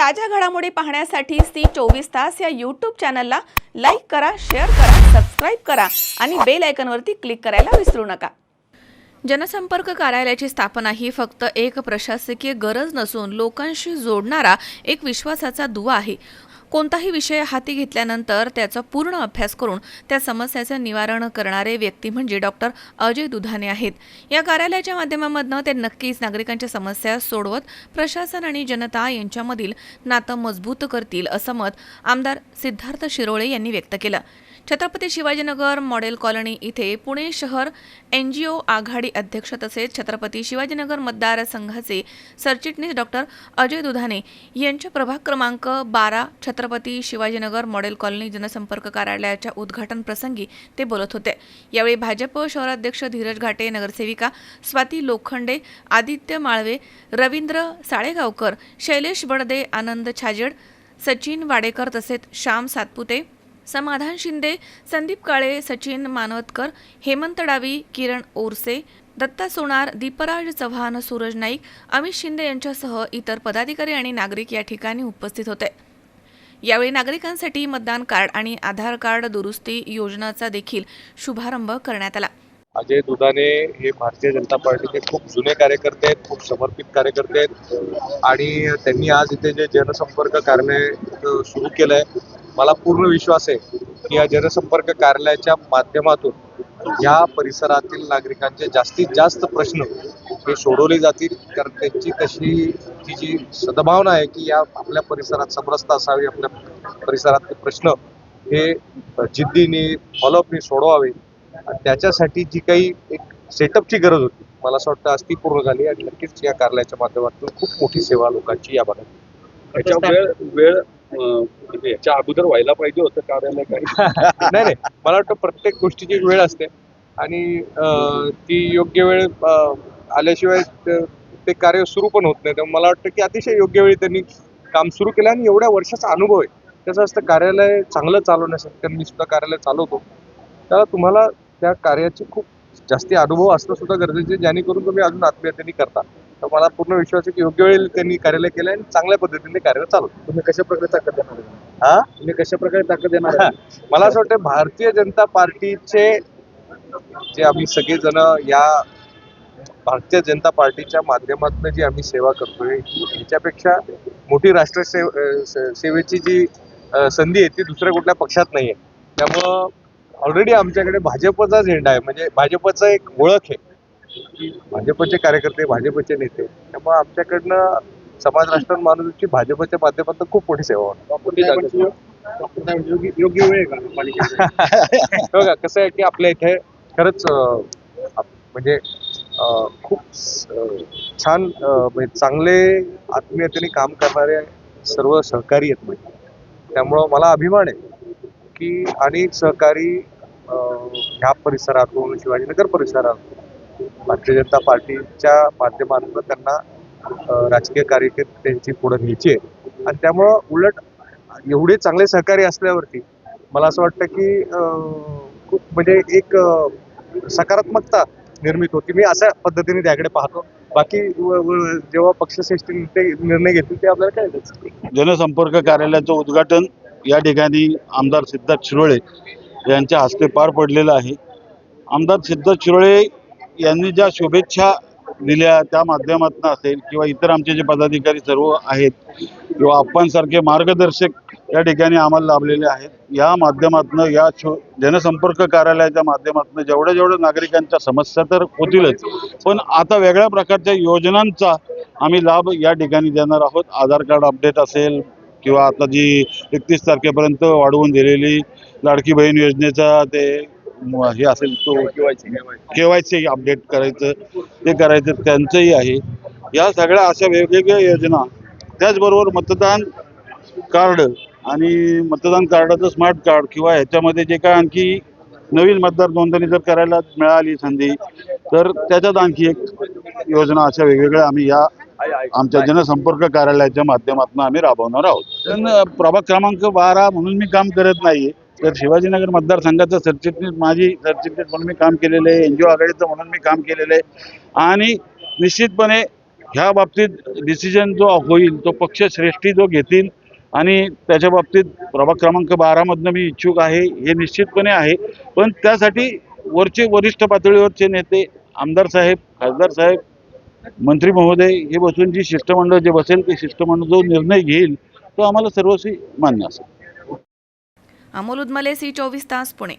ताज्या घडामोडी पाहण्यासाठी सी चोवीस तास या यूट्यूब चॅनलला लाईक करा शेअर करा सबस्क्राईब करा आणि बेल आयकनवरती क्लिक करायला विसरू नका. जनसंपर्क कार्यालयाची स्थापना ही फक्त एक प्रशासकीय गरज नसून लोकांशी जोडणारा एक विश्वासाचा दुवा आहे. कोणताही विषय हाती घेतल्यानंतर त्याचा पूर्ण अभ्यास करून त्या समस्याचं निवारण करणारे व्यक्ती म्हणजे डॉक्टर अजय दुधाने आहेत. या कार्यालयाच्या माध्यमामधनं ते नक्कीच नागरिकांच्या समस्या सोडवत प्रशासन आणि जनता यांच्यामधील नातं मजबूत करतील असं मत आमदार सिद्धार्थ शिरोळे यांनी व्यक्त केलं. छत्रपती शिवाजीनगर मॉडेल कॉलनी इथे पुणे शहर एन जी ओ आघाडी अध्यक्ष तसेच छत्रपती शिवाजीनगर मतदारसंघाचे सरचिटणीस डॉक्टर अजय दुधाने यांच्या प्रभाग क्रमांक बारा छत्र छत्रपती शिवाजीनगर मॉडेल कॉलनी जनसंपर्क कार्यालयाच्या उद्घाटन प्रसंगी ते बोलत होते. यावेळी भाजप शहराध्यक्ष धीरज घाटे नगरसेविका स्वाती लोखंडे आदित्य माळवे रवींद्र साळेगावकर शैलेश बडदे आनंद छाजेड सचिन वाडेकर तसेच श्याम सातपुते समाधान शिंदे संदीप काळे सचिन मानवतकर हेमंत डावी किरण ओरसे दत्ता सोनार दीपराज चव्हाण सूरज नाईक अमित शिंदे यांच्यासह इतर पदाधिकारी आणि नागरिक या ठिकाणी उपस्थित होते. यावेळी नागरिकांसाठी मतदान कार्ड आणि आधार कार्ड दुरुस्ती योजनाचा देखील शुभारंभ करण्यात आला. अजय दुधाने हे भारतीय जनता पार्टीचे खूप जुने कार्यकर्ते आहेत खूप समर्पित कार्यकर्ते आहेत आणि त्यांनी आज इथे जे जनसंपर्क कार्यालय सुरू केलं आहे मला पूर्ण विश्वास आहे की या जनसंपर्क कार्यालयाच्या माध्यमातून या परिसरातील नागरिकांचे जास्तीत जास्त प्रश्न हे सोडवले जातील कारण त्यांची तशी ती जी सद्भावना आहे की या आपल्या परिसरात समरसता असावी आपल्या परिसरातले प्रश्न हे जिद्दीने फॉलोअपने सोडवावे. आणि त्याच्यासाठी जी काही एक सेटअपची गरज होती मला असं वाटतं आज ती पूर्ण झाली आणि नक्कीच या कार्यालयाच्या माध्यमातून खूप मोठी सेवा लोकांची या भागात. वेळ वेळ अं, म्हणजे याच्या अगोदर व्हायला पाहिजे होतं कार्यालय काही? नाही नाही. मला वाटतं प्रत्येक गोष्टीची वेळ असते. आणि अं, ती योग्य वेळ आल्याशिवाय त- कार्य सुरू पण होत नाही. त्यामुळे मला वाटतं की अतिशय योग्य वेळी त्यांनी काम सुरू केलं आणि एवढ्या वर्षाचा अनुभव आहे. त्याचं असतं कार्यालय चांगलं चालवण्यासाठी कारण मी सुद्धा कार्यालय चालवतो. त्याला तुम्हाला त्या कार्याची खूप जास्ती अनुभव असणं सुद्धा गरजेचं जेणेकरून तुम्ही अजून आत्मीयतेने करता. तर मला पूर्ण विश्वास आहे की योग्य वेळी त्यांनी कार्यालय केलं आणि चांगल्या पद्धतीने कार्य चालवतं तुम्ही कशा प्रकारे ताकद देणार? हा? तुम्ही कशा प्रकारे ताकद देणार? मला असं वाटतं भारतीय जनता पार्टीचे जे आम्ही सगळेजण या भारतीय जनता पार्टीच्या माध्यमातून जी आम्ही सेवा करतोय ह्याच्यापेक्षा मोठी राष्ट्र सेव सेवेची जी संधी आहे ती दुसऱ्या कुठल्या पक्षात नाहीये त्यामुळं ऑलरेडी आमच्याकडे भाजपचा झेंडा आहे म्हणजे भाजपचं एक ओळख आहे की भाजपचे कार्यकर्ते भाजपचे नेते त्यामुळे आमच्याकडनं समाज राष्ट्र माणूसची भाजपच्या माध्यमातून खूप मोठी सेवा होणार? योग्य- वेळ आहे का? बघा कसं आहे की आपल्या इथे खरंच म्हणजे खूप छान म्हणजे चांगले आत्मीयतेने काम करणारे सर्व सहकारी आहेत म्हणजे. त्यामुळं मला अभिमान आहे की अनेक सहकारी ह्या परिसरातून शिवाजीनगर परिसरातून भारतीय जनता पार्टीच्या माध्यमातून त्यांना राजकीय कार्य त्यांची पुढे घ्यायची आहे. आणि त्यामुळं उलट एवढे चांगले सहकारी असल्यावरती मला असं वाटतं की खूप म्हणजे एक सकारात्मकता निर्मित होती. मी अशा पद्धतीने त्याकडे पाहतो. बाकी व- जेव्हा पक्षश्रेष्ठी ते निर्णय घेतील ते आपल्याला काय जनसंपर्क कार्यालयाचं उद्घाटन या ठिकाणी आमदार सिद्धार्थ शिरोळे यांच्या हस्ते पार पडलेलं आहे. आमदार सिद्धार्थ शिरोळे यांनी ज्या शुभेच्छा दिल्या त्या माध्यमातून असेल किंवा इतर आमचे जे पदाधिकारी सर्व आहेत किंवा आपणसारखे मार्गदर्शक या ठिकाणी आम्हाला लाभलेले आहेत. या माध्यमातून या छो जनसंपर्क कार्यालयाच्या माध्यमातून जेवढ्या जेवढ्या नागरिकांच्या समस्या तर होतीलच पण आता वेगळ्या प्रकारच्या योजनांचा आम्ही लाभ या ठिकाणी देणार आहोत. आधार कार्ड अपडेट असेल किंवा आता जी एकतीस तारखेपर्यंत वाढवून दिलेली लाडकी बहीण योजनेचा ते हे असेल तो के वाय सी अपडेट करायचं ते करायचं त्यांचंही आहे. या सगळ्या अशा वेगवेगळ्या योजना त्याचबरोबर मतदान कार्ड आणि मतदान कार्डाचं स्मार्ट कार्ड किंवा ह्याच्यामध्ये जे काय आणखी नवीन मतदार नोंदणी जर करायला मिळाली संधी तर त्याच्यात आणखी एक योजना अशा वेगवेगळ्या आम्ही या आमच्या जनसंपर्क कार्यालयाच्या माध्यमातून आम्ही राबवणार आहोत. पण प्रभाग क्रमांक बारा म्हणून मी काम करत नाहीये. तर शिवाजीनगर मतदारसंघाचं सरचिटणीस माझी सरचिटणीस म्हणून मी काम केलेलं आहे. ओ आघाडीचं म्हणून मी काम केलेलं आहे. आणि निश्चितपणे ह्या बाबतीत डिसिजन जो होईल तो पक्षश्रेष्ठी जो घेतील आणि त्याच्या बाबतीत प्रभाग क्रमांक बारामधनं मी इच्छुक आहे हे निश्चितपणे आहे. पण त्यासाठी वरचे वरिष्ठ पातळीवरचे नेते आमदार साहेब खासदार साहेब मंत्री महोदय हे बसून जी शिष्टमंडळ जे बसेल ते शिष्टमंडळ जो निर्णय घेईल तो आम्हाला सर्वस्वी मान्य असेल. अमोल उदमले सी चोवीस तास पुणे.